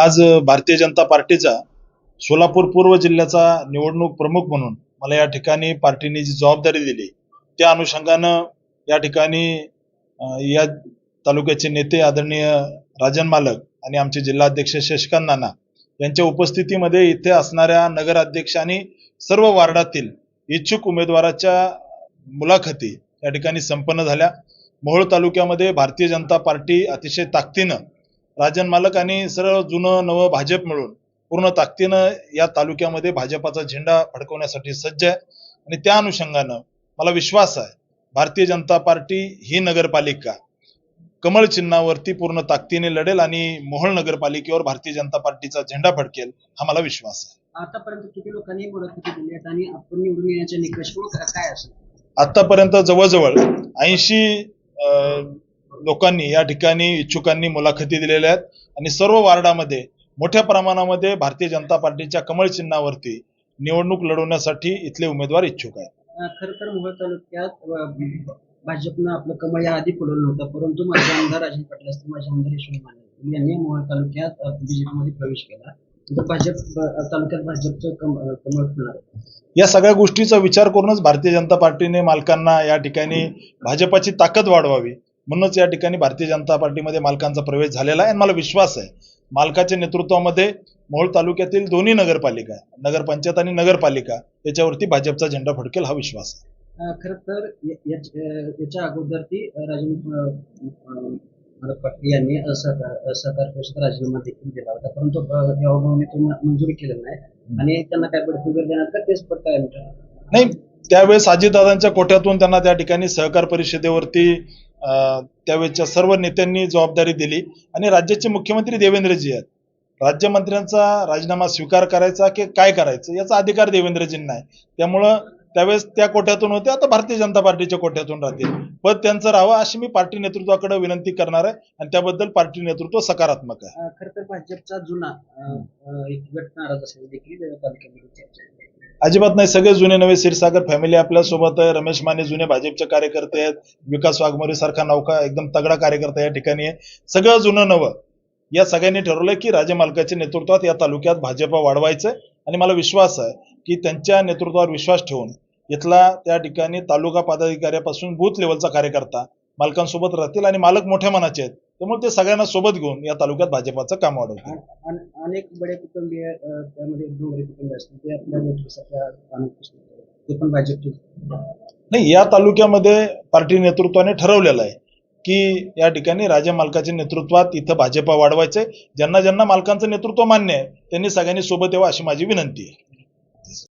आज भारतीय जनता पार्टीचा सोलापूर पूर्व जिल्ह्याचा निवडणूक प्रमुख म्हणून मला या ठिकाणी पार्टीने जी जबाबदारी दिली त्या अनुषंगानं या ठिकाणी या तालुक्याचे नेते आदरणीय राजन मालक आणि आमचे जिल्हाध्यक्ष शशिकांत नाना यांच्या उपस्थितीमध्ये इथे असणाऱ्या नगराध्यक्ष आणि सर्व वार्डातील इच्छुक उमेदवाराच्या मुलाखती या ठिकाणी संपन्न झाल्या. मोहोळ तालुक्यामध्ये भारतीय जनता पार्टी अतिशय ताकदीनं राजन मालक आणि सर्व जुनं नवं भाजप मिळून पूर्ण ताकदीनं या तालुक्यामध्ये भाजपाचा झेंडा फडकवण्यासाठी सज्ज आहे. आणि त्या अनुषंगानं मला विश्वास आहे भारतीय जनता पार्टी ही नगरपालिका कमळ चिन्हावरती पूर्ण ताकदीने लढेल आणि मोहोळ नगरपालिकेवर भारतीय जनता पार्टीचा झेंडा फडकेल हा मला विश्वास आहे. आतापर्यंत किती लोकांनी दिली आणि आपण निवडून येण्याचे निकष काय असेल? आतापर्यंत जवळजवळ ऐंशी लोकांनी या ठिकाणी इच्छुकांनी मुलाखती दिलेल्या आहेत. आणि सर्व वार्डामध्ये मोठ्या प्रमाणामध्ये भारतीय जनता पार्टीच्या कमळ चिन्हावरती निवडणूक लढवण्यासाठी इथले उमेदवार इच्छुक आहेत. खरं तर मोहोळ तालुक्यात भाजपनं आपलं कमळ या आधी फुलवलं नव्हतं परंतु माझे आमदार राजन पाटील असतील माझे आमदार यशवंत माने यांनी मोहोळ तालुक्यात बीजेपीमध्ये प्रवेश केला. तर भाजप तालुक्यात भाजपचं कमळ फुलणार. या सगळ्या गोष्टीचा विचार करूनच भारतीय जनता पार्टीने मालकांना या ठिकाणी भाजपाची ताकद वाढवावी. म्हणूनच या ठिकाणी भारतीय जनता पार्टीमध्ये मालकांचा प्रवेश झालेला आहे. आणि मला विश्वास आहे मालकाच्या नेतृत्वामध्ये मोहोळ तालुक्यातील दोन्ही नगरपालिका नगरपंचायत आणि नगरपालिका याच्यावरती भाजपचा झेंडा फडकेल हा विश्वास आहे. खरं तर याच्या अगोदर ती मालक पाटील यांनी असहकार परिषद राजीनामा देखील दिला होता. परंतु अं, देवाभाऊने तो म- मंजुरी केलेला नाही. आणि त्यांना काय वगैरे देण्यात का? तेच पट काय? नाही त्यावेळेस अजितदादांच्या कोट्यातून त्यांना त्या ठिकाणी सहकार परिषदेवरती त्यावेळेच्या सर्व नेत्यांनी जबाबदारी दिली आणि राज्याचे मुख्यमंत्री देवेंद्रजी आहेत. राज्यमंत्र्यांचा राजीनामा स्वीकार करायचा की काय करायचं याचा अधिकार देवेंद्रजींना आहे. त्यामुळं त्यावेळेस त्या कोट्यातून होते आता भारतीय जनता पार्टीच्या कोट्यातून राहतील. पद त्यांचं राहावं अशी मी पार्टी नेतृत्वाकडे विनंती करणार आहे आणि त्याबद्दल पार्टी नेतृत्व सकारात्मक आहे. खरं तर भाजपचा जुना नाराज देखील अजिबात नाही सगळे जुने नवे क्षीरसागर फॅमिली आपल्यासोबत आहे. रमेश माने जुने भाजपचे कार्यकर्ते आहेत. विकास वाघमोरे सारखा नौका एकदम तगडा कार्यकर्ता या ठिकाणी आहे. सगळं जुनं नवं. या सगळ्यांनी ठरवलंय की राजे मालकाच्या नेतृत्वात या तालुक्यात भाजप वाढवायचं आणि मला विश्वास आहे की त्यांच्या नेतृत्वावर विश्वास ठेवून इथला त्या ठिकाणी तालुका पदाधिकाऱ्यापासून बूथ लेवलचा कार्यकर्ता मालकांसोबत राहतील आणि मालक मोठ्या मनाचे आहेत. त्यामुळे ते सगळ्यांना सोबत घेऊन या तालुक्यात भाजपाचं काम अन- अनेक बडे कुटुंबीय त्यामध्ये डोंगरी कुटुंबीय आपल्या. ते पण भाजपचे नाही या तालुक्यामध्ये पार्टी नेतृत्वाने ठरवलेलं आहे की या ठिकाणी राजा मालकाच्या नेतृत्वात इथं भाजपा वाढवायचंय. ज्यांना ज्यांना मालकांचं नेतृत्व मान्य आहे त्यांनी सगळ्यांनी सोबत यावं अशी माझी विनंती आहे.